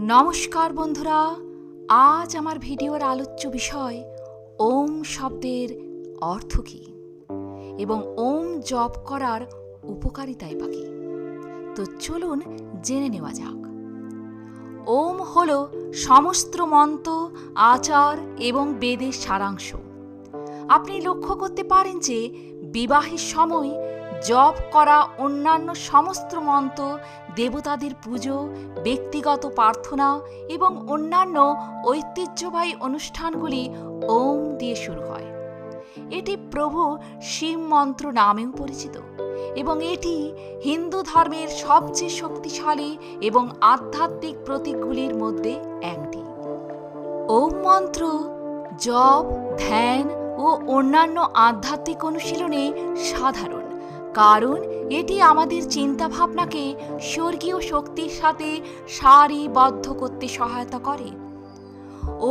নমস্কার বন্ধুরা, আজ আমার ভিডিওর আলোচ্য বিষয় ওম শব্দের অর্থ কী? এবং ওম জপ করার উপকারিতাই বা কী? তো চলুন জেনে নেওয়া যাক। ওম হল সমস্ত মন্ত্র, আচার এবং বেদের সারাংশ। আপনি লক্ষ্য করতে পারেন যে বিবাহের সময় জপ করা অন্যান্য সমস্ত মন্ত্র, দেবতাদের পুজো, ব্যক্তিগত প্রার্থনা এবং অন্যান্য ঐতিহ্যবাহী অনুষ্ঠানগুলি ওম দিয়ে শুরু হয়। এটি প্রভু শিব মন্ত্র নামেও পরিচিত এবং এটি হিন্দু ধর্মের সবচেয়ে শক্তিশালী এবং আধ্যাত্মিক প্রতীকগুলির মধ্যে একটি। ওম মন্ত্র, জপ, ধ্যান ও অন্যান্য আধ্যাত্মিক অনুশীলনে সাধারণ কারণ এটি আমাদের চিন্তাভাবনাকে স্বর্গীয় শক্তির সাথে সারিবদ্ধ করতে সহায়তা করে।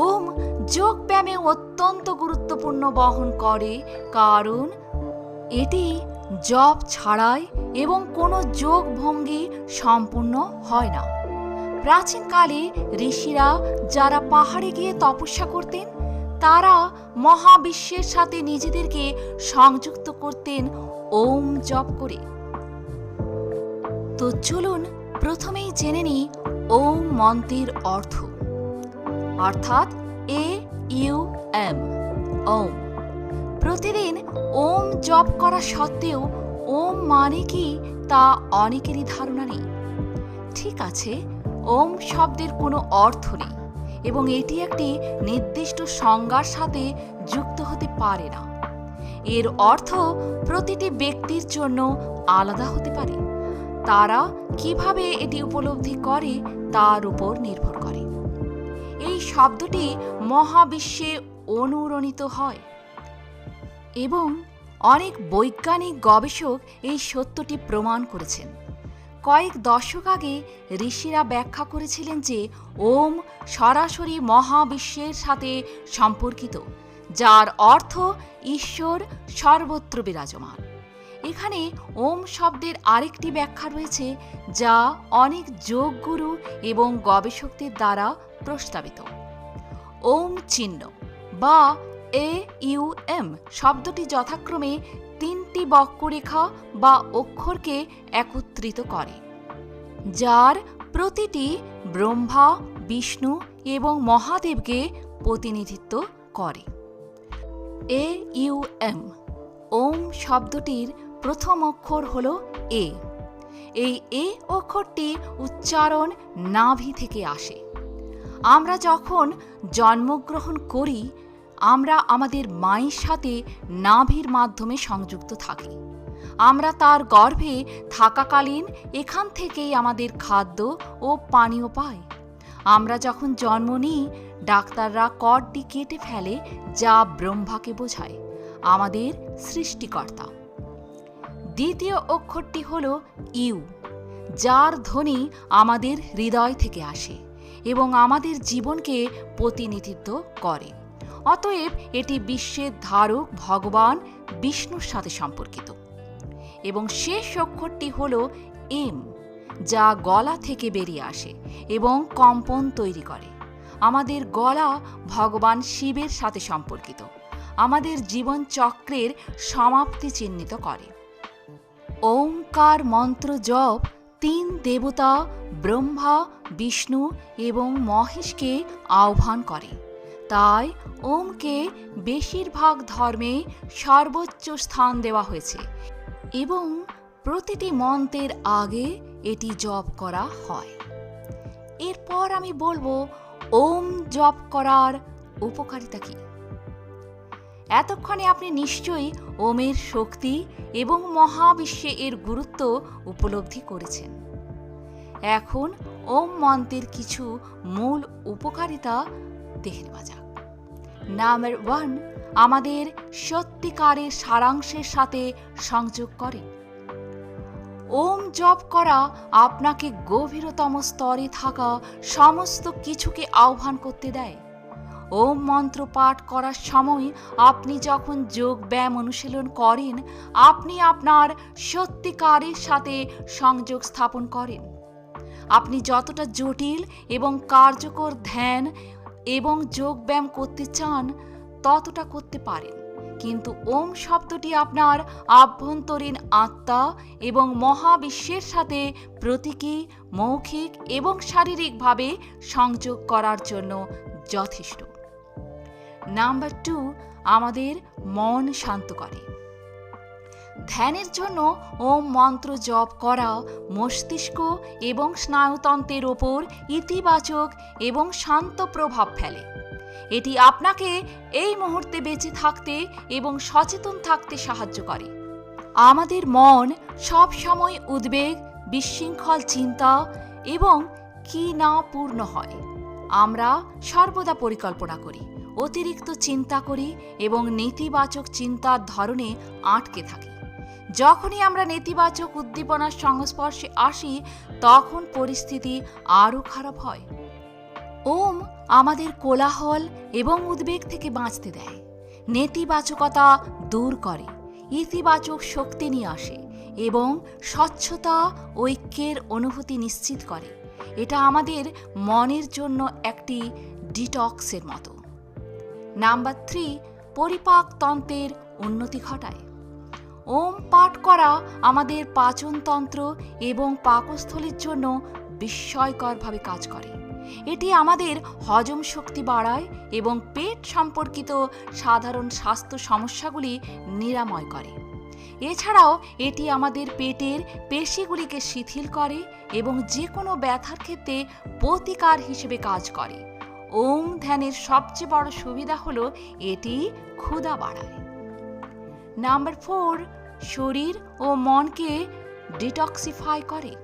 ওম যোগ ব্যায়ামে অত্যন্ত গুরুত্বপূর্ণ বহন করে, কারণ এটি জপ ছাড়াই এবং কোনো যোগ ভঙ্গি সম্পূর্ণ হয় না। প্রাচীনকালে ঋষিরা যারা পাহাড়ে গিয়ে তপস্যা করতেন তারা মহাবিশ্বের সাথে নিজেদেরকে সংযুক্ত করতেন, ওম জপ করে। তো চলুন প্রথমেই জেনে নিই ওম মন্ত্রের অর্থ। অর্থাৎ এ, ইউ, এম, ওম। প্রতিদিন ওম জপ করা সত্ত্বেও ওম মানে কি তা অনেকেরই ধারণা নেই। ঠিক আছে, ওম শব্দের কোনো অর্থ নেই। এবং এটি একটি নির্দিষ্ট সংজ্ঞার সাথে যুক্ত হতে পারে না। এর অর্থ প্রতিটি ব্যক্তির জন্য আলাদা হতে পারে। তারা কীভাবে এটি উপলব্ধি করে তার উপর নির্ভর করে। এই শব্দটি মহাবিশ্বে অনুরণিত হয় এবং অনেক বৈজ্ঞানিক গবেষক এই সত্যটি প্রমাণ করেছেন। কয়েক দশক আগে ঋষিরা ব্যাখ্যা করেছিলেন যে ওম সরাসরি মহাবিশ্বের সাথে সম্পর্কিত, যার অর্থ ঈশ্বর সর্বত্র বিরাজমান। এখানে ওম শব্দের আরেকটি ব্যাখ্যা রয়েছে, যা অনেক যোগগুরু এবং গবেষকদের দ্বারা প্রস্তাবিত। ওম চিহ্ন বা এ ইউ এম শব্দটি যথাক্রমে তিনটি বক্ররেখা বা অক্ষরকে একত্রিত করে, যার প্রতিটি ব্রহ্মা, বিষ্ণু এবং মহাদেবকে প্রতিনিধিত্ব করে। এ ইউ এম, ওম শব্দটির প্রথম অক্ষর হল এ। এই এ অক্ষরটি উচ্চারণ নাভি থেকে আসে। আমরা যখন জন্মগ্রহণ করি আমরা আমাদের মায়ের সাথে নাভির মাধ্যমে সংযুক্ত থাকি। আমরা তার গর্ভে থাকাকালীন এখান থেকেই আমাদের খাদ্য ও পানীয় পাই। আমরা যখন জন্ম নিই, ডাক্তাররা কর্ডটি কেটে ফেলে যা ব্রহ্মাকে বোঝায়, আমাদের সৃষ্টিকর্তা। দ্বিতীয় অক্ষরটি হল ইউ, যার ধ্বনি আমাদের হৃদয় থেকে আসে এবং আমাদের জীবনকে প্রতিনিধিত্ব করে। অতএব এটি বিশ্বের ধারক ভগবান বিষ্ণুর সাথে সম্পর্কিত। এবং শেষ অক্ষরটি হল এম, যা গলা থেকে বেরিয়ে আসে এবং কম্পন তৈরি করে। আমাদের গলা ভগবান শিবের সাথে সম্পর্কিত। আমাদের জীবন চক্রের সমাপ্তি চিহ্নিত করে। ওঙ্কার মন্ত্র জপ তিন দেবতা ব্রহ্মা, বিষ্ণু এবং মহেশকে আহ্বান করে। তাই ওমকে বেশিরভাগ ধর্মে সর্বোচ্চ স্থান দেওয়া হয়েছে এবং প্রতিটি মন্ত্রের আগে এটি জপ করা হয়। এরপর আমি বলব, ওম জপ করার উপকারিতা কী? এতক্ষণে আপনি নিশ্চয়ই ওমের শক্তি এবং মহাবিশ্বে এর গুরুত্ব উপলব্ধি করেছেন। এখন ওম মন্ত্রের কিছু মূল উপকারিতা দেখে নেওয়া যাক নাম্বার ওয়ান আমাদের সত্যিকারের সারাংশের সাথে সংযোগ করে। ওম জপ করা আপনাকে গভীরতম স্তরে থাকা সমস্ত কিছুকে আহ্বান করতে দেয়। ওম মন্ত্র পাঠ করার সময় আপনি যখন যোগ ব্যায়াম অনুশীলন করেন, আপনি আপনার সত্যিকারের সাথে সংযোগ স্থাপন করেন। আপনি যতটা জটিল এবং কার্যকর ধ্যান এবং যোগব্যায়াম করতে চান, ততটা করতে পারেন। কিন্তু ওম শব্দটি আপনার আভ্যন্তরীণ আত্মা এবং মহাবিশ্বের সাথে প্রতীকী, মৌখিক এবং শারীরিকভাবে সংযোগ করার জন্য যথেষ্ট। নাম্বার টু আমাদের মন শান্ত করে। ধ্যানের জন্য ওম মন্ত্র জপ করা মস্তিষ্ক এবং স্নায়ুতন্ত্রের ওপর ইতিবাচক এবং শান্ত প্রভাব ফেলে। এটি আপনাকে এই মুহূর্তে বেঁচে থাকতে এবং সচেতন থাকতে সাহায্য করে। আমাদের মন সব সময় উদ্বেগ, বিশৃঙ্খল চিন্তা এবং কি না পূর্ণ হয়। আমরা সর্বদা পরিকল্পনা করি, অতিরিক্ত চিন্তা করি এবং নেতিবাচক চিন্তার ধরনে আটকে থাকি। যখনই আমরা নেতিবাচক উদ্দীপনার সংস্পর্শে আসি, তখন পরিস্থিতি আরও খারাপ হয়। ওম আমাদের কোলাহল এবং উদ্বেগ থেকে বাঁচতে দেয়। নেতিবাচকতা দূর করে, ইতিবাচক শক্তি নিয়ে আসে এবং স্বচ্ছতা, ঐক্যের অনুভূতি নিশ্চিত করে। এটা আমাদের মনের জন্য একটি ডিটক্সের মতো। নাম্বার থ্রি, পরিপাকতন্ত্রের উন্নতি ঘটায়। ওম পাঠ করা আমাদের পাচনতন্ত্র এবং পাকস্থলীর জন্য বিস্ময়করভাবে কাজ করে। এটি আমাদের হজম শক্তি বাড়ায় এবং পেট সম্পর্কিত সাধারণ স্বাস্থ্য সমস্যাগুলি নিরাময় করে। এছাড়াও এটি আমাদের পেটের পেশিগুলিকে শিথিল করে এবং যে কোনো ব্যথার ক্ষেত্রে প্রতিকার হিসেবে কাজ করে। ওম ধ্যানের সবচেয়ে বড় সুবিধা হলো এটি ক্ষুধা বাড়ায়। নাম্বার ফোর শরীর ও মনকে ডিটক্সিফাই করে।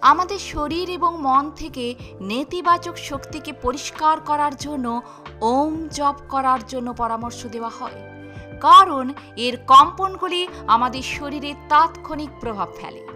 আমাদের শরীর এবং মন থেকে নেতিবাচক শক্তিকে পরিষ্কার করার জন্য ওম জপ করার জন্য পরামর্শ দেওয়া হয়। কারণ এর কম্পনগুলি আমাদের শরীরে তাৎক্ষণিক প্রভাব ফেলে।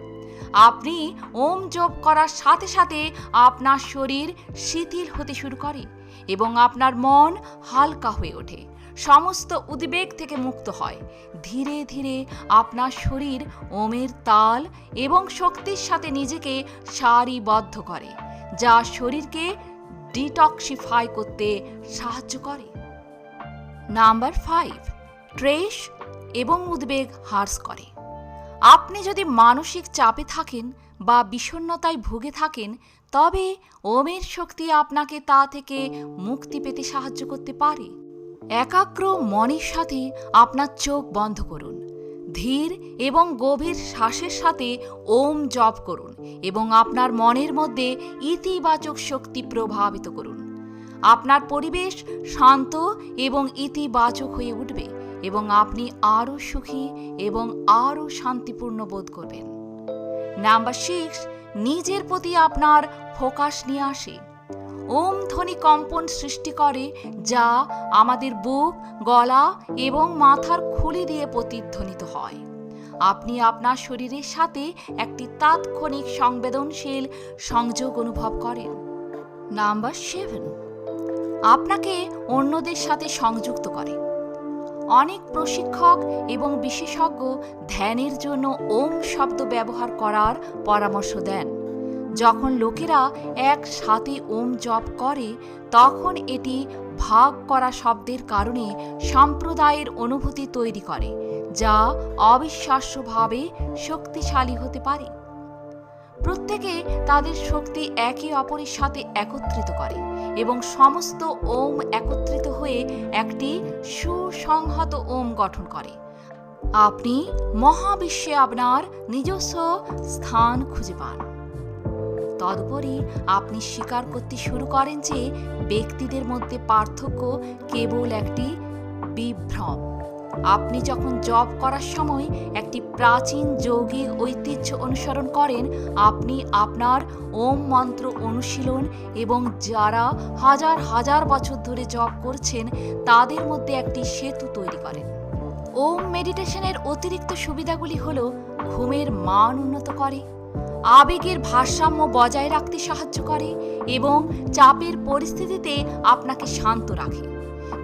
আপনি ওম জপ করার সাথে সাথে আপনার শরীর শিথিল হতে শুরু করে এবং আপনার মন হালকা হয়ে ওঠে। সমস্ত উদ্বেগ থেকে মুক্ত হয়। ধীরে ধীরে আপনার শরীর ওমের তাল এবং শক্তির সাথে নিজেকে সারিবদ্ধ করে, যা শরীরকে ডিটক্সিফাই করতে সাহায্য করে। নাম্বার ফাইভ ট্রেস এবং উদ্বেগ হ্রাস করে। আপনি যদি মানসিক চাপে থাকেন বা বিষণ্ণতায় ভুগে থাকেন, তবে ওমের শক্তি আপনাকে তা থেকে মুক্তি পেতে সাহায্য করতে পারে। একাগ্র মনের সাথে আপনার চোখ বন্ধ করুন। ধীর এবং গভীর শ্বাসের সাথে ওম জপ করুন এবং আপনার মনের মধ্যে ইতিবাচক শক্তি প্রভাবিত করুন। আপনার পরিবেশ শান্ত এবং ইতিবাচক হয়ে উঠবে এবং আপনি আরও সুখী এবং আরও শান্তিপূর্ণ বোধ করবেন। নাম্বার সিক্স নিজের প্রতি আপনার ফোকাস নিয়ে আসে। ওম ধ্বনি কম্পন সৃষ্টি করে, যা আমাদের বুক, গলা এবং মাথার খুলি দিয়ে প্রতিধ্বনিত হয়। আপনি আপনার শরীরের সাথে একটি তাৎক্ষণিক সংবেদনশীল সংযোগ অনুভব করেন। Number seven. আপনাকে অন্যদের সাথে সংযুক্ত করে। অনেক প্রশিক্ষক এবং বিশেষজ্ঞ ধ্যানের জন্য ওম শব্দ ব্যবহার করার পরামর্শ দেন। যখন লোকেরা একসাথে ওম জপ করে, তখন এটি ভাগ করা শব্দের কারণে সম্প্রদায়ের অনুভূতি তৈরি করে, যা অবিশ্বাস্যভাবে শক্তিশালী হতে পারে। প্রত্যেকে তাদের শক্তি একে অপরের সাথে একত্রিত করে এবং সমস্ত ওম একত্রিত হয়ে একটি সুসংহত ওম গঠন করে। আপনি মহাবিশ্বে আপনার নিজস্ব স্থান খুঁজে পান। তদুপরি আপনি স্বীকার করতে শুরু করেন যে ব্যক্তিদের মধ্যে পার্থক্য কেবল একটি বিভ্রম। আপনি যখন জব করার সময় একটি প্রাচীন যৌগিক ঐতিহ্য অনুসরণ করেন, আপনি আপনার ওম মন্ত্র অনুশীলন এবং যারা হাজার হাজার বছর ধরে জব করছেন, তাদের মধ্যে একটি সেতু তৈরি করেন। ওম মেডিটেশনের অতিরিক্ত সুবিধাগুলি হল ঘুমের মান উন্নত করে। আবেগের ভারসাম্য বজায় রাখতে সাহায্য করে এবং চাপের পরিস্থিতিতে আপনাকে শান্ত রাখে।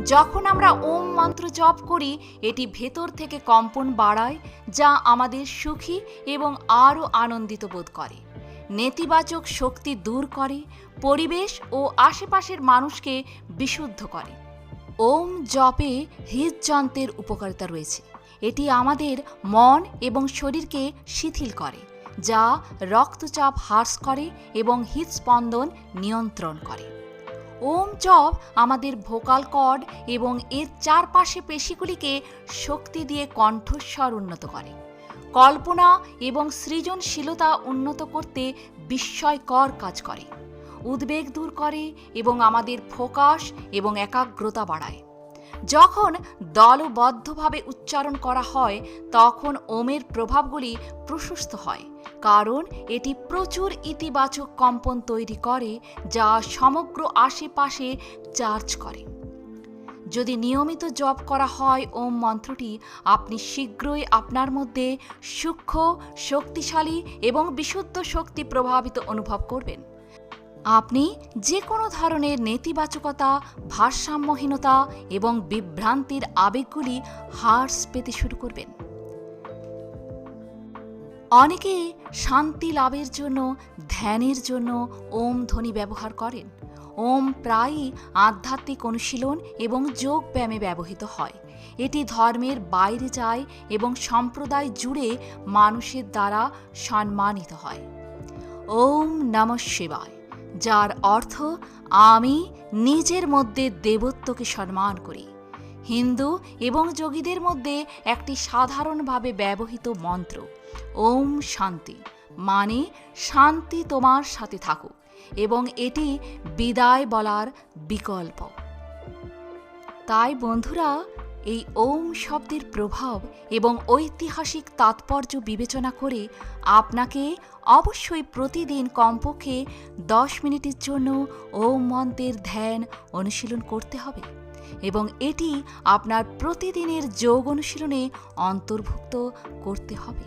যখন আমরা ওম মন্ত্র জপ করি, এটি ভেতর থেকে কম্পন বাড়ায়, যা আমাদের সুখী এবং আরও আনন্দিত বোধ করে। নেতিবাচক শক্তি দূর করে, পরিবেশ ও আশেপাশের মানুষকে বিশুদ্ধ করে। ওম জপে হৃদযন্ত্রের উপকারিতা রয়েছে। এটি আমাদের মন এবং শরীরকে শিথিল করে। যা রক্তচাপ হ্রাস করে এবং হৃদস্পন্দন নিয়ন্ত্রণ করে। ওম জপ আমাদের ভোকাল কর্ড এবং এর চারপাশে পেশিগুলিকে শক্তি দিয়ে কণ্ঠস্বর উন্নত করে। কল্পনা এবং সৃজনশীলতা উন্নত করতে বিস্ময়কর কাজ করে। উদ্বেগ দূর করে এবং আমাদের ফোকাস এবং একাগ্রতা বাড়ায়। যখন দলবদ্ধভাবে উচ্চারণ করা হয়, তখন ওমের প্রভাবগুলি প্রশস্ত হয়। কারণ এটি প্রচুর ইতিবাচক কম্পন তৈরি করে যা সমগ্র আশেপাশে চার্জ করে। যদি নিয়মিত জপ করা হয়, ওম মন্ত্রটি আপনি শীঘ্রই আপনার মধ্যে সূক্ষ্ম, শক্তিশালী এবং বিশুদ্ধ শক্তি প্রভাবিত অনুভব করবেন। আপনি যে কোনো ধরনের নেতিবাচকতা, ভারসাম্যহীনতা এবং বিভ্রান্তির আবেগগুলি হ্রাস পেতে শুরু করবেন। অনেকে শান্তি লাভের জন্য, ধ্যানের জন্য ওম ধ্বনি ব্যবহার করেন। ওম প্রায়ই আধ্যাত্মিক অনুশীলন এবং যোগ ব্যায়ামে ব্যবহৃত হয়। এটি ধর্মের বাইরে যায় এবং সম্প্রদায় জুড়ে মানুষের দ্বারা সম্মানিত হয়। ওম নম শিবায়, যার অর্থ আমি নিজের মধ্যে দেবত্বকে সম্মান করি। হিন্দু এবং যোগীদের মধ্যে একটি সাধারণভাবে ব্যবহৃত মন্ত্র। ওম শান্তি মানে শান্তি তোমার সাথে থাকুক, এবং এটি বিদায় বলার বিকল্প। তাই বন্ধুরা, এই ওম শব্দের প্রভাব এবং ঐতিহাসিক তাৎপর্য বিবেচনা করে আপনাকে অবশ্যই প্রতিদিন কমপক্ষে দশ মিনিটের জন্য ওম মন্ত্রের ধ্যান অনুশীলন করতে হবে, এবং এটি আপনার প্রতিদিনের যোগ অনুশীলনে অন্তর্ভুক্ত করতে হবে।